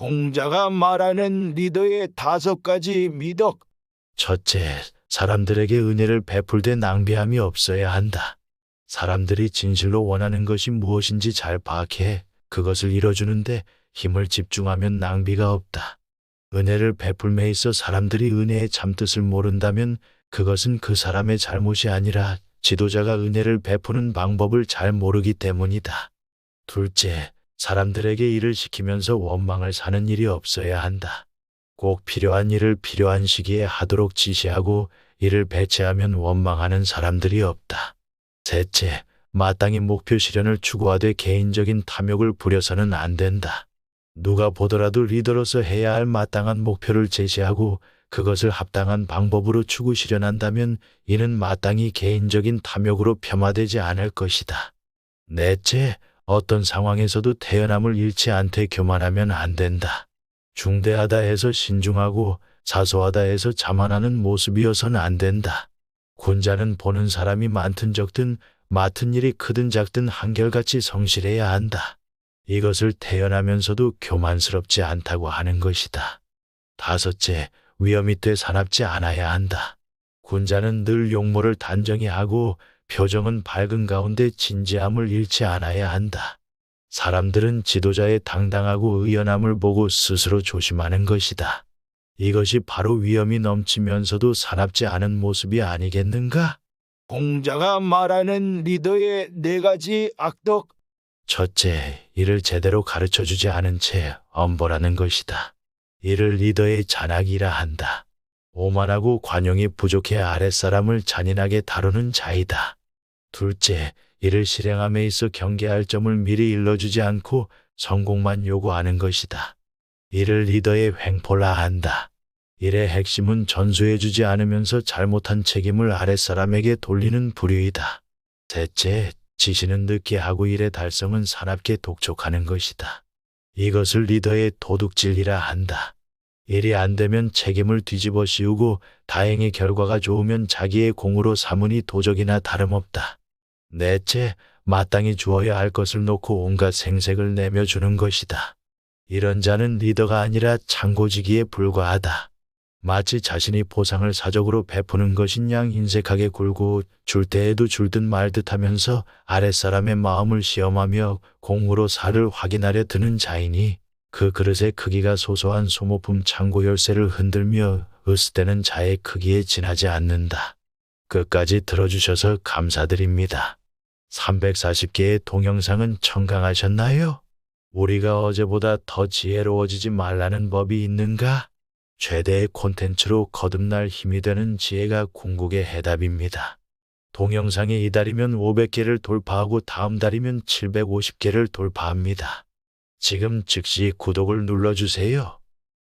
공자가 말하는 리더의 다섯 가지 미덕. 첫째, 사람들에게 은혜를 베풀 때 낭비함이 없어야 한다. 사람들이 진실로 원하는 것이 무엇인지 잘 파악해 그것을 이뤄주는데 힘을 집중하면 낭비가 없다. 은혜를 베풀매 있어 사람들이 은혜의 참뜻을 모른다면 그것은 그 사람의 잘못이 아니라 지도자가 은혜를 베푸는 방법을 잘 모르기 때문이다. 둘째, 사람들에게 일을 시키면서 원망을 사는 일이 없어야 한다. 꼭 필요한 일을 필요한 시기에 하도록 지시하고 이를 배치하면 원망하는 사람들이 없다. 셋째, 마땅히 목표 실현을 추구하되 개인적인 탐욕을 부려서는 안 된다. 누가 보더라도 리더로서 해야 할 마땅한 목표를 제시하고 그것을 합당한 방법으로 추구 실현한다면 이는 마땅히 개인적인 탐욕으로 폄하되지 않을 것이다. 넷째, 어떤 상황에서도 태연함을 잃지 않되 교만하면 안 된다. 중대하다 해서 신중하고 사소하다 해서 자만하는 모습이어서는 안 된다. 군자는 보는 사람이 많든 적든 맡은 일이 크든 작든 한결같이 성실해야 한다. 이것을 태연하면서도 교만스럽지 않다고 하는 것이다. 다섯째, 위험이 돼 사납지 않아야 한다. 군자는 늘 용모를 단정히 하고 표정은 밝은 가운데 진지함을 잃지 않아야 한다. 사람들은 지도자의 당당하고 의연함을 보고 스스로 조심하는 것이다. 이것이 바로 위험이 넘치면서도 사납지 않은 모습이 아니겠는가? 공자가 말하는 리더의 네 가지 악덕. 첫째, 이를 제대로 가르쳐 주지 않은 채 엄벌하는 것이다. 이를 리더의 잔악이라 한다. 오만하고 관용이 부족해 아랫사람을 잔인하게 다루는 자이다. 둘째, 이를 실행함에 있어 경계할 점을 미리 일러주지 않고 성공만 요구하는 것이다. 이를 리더의 횡포라 한다. 일의 핵심은 전수해주지 않으면서 잘못한 책임을 아랫사람에게 돌리는 부류이다. 셋째, 지시는 늦게 하고 일의 달성은 사납게 독촉하는 것이다. 이것을 리더의 도둑질이라 한다. 일이 안 되면 책임을 뒤집어 씌우고 다행히 결과가 좋으면 자기의 공으로 삼으니 도적이나 다름없다. 넷째, 마땅히 주어야 할 것을 놓고 온갖 생색을 내며 주는 것이다. 이런 자는 리더가 아니라 창고지기에 불과하다. 마치 자신이 보상을 사적으로 베푸는 것인 양 인색하게 굴고 줄 때에도 줄듯 말듯 하면서 아랫사람의 마음을 시험하며 공으로 살을 확인하려 드는 자이니 그 그릇의 크기가 소소한 소모품 창고 열쇠를 흔들며 으스대는 자의 크기에 지나지 않는다. 끝까지 들어주셔서 감사드립니다. 340개의 동영상은 청강하셨나요? 우리가 어제보다 더 지혜로워지지 말라는 법이 있는가? 최대의 콘텐츠로 거듭날 힘이 되는 지혜가 궁극의 해답입니다. 동영상이 이달이면 500개를 돌파하고 다음 달이면 750개를 돌파합니다. 지금 즉시 구독을 눌러주세요.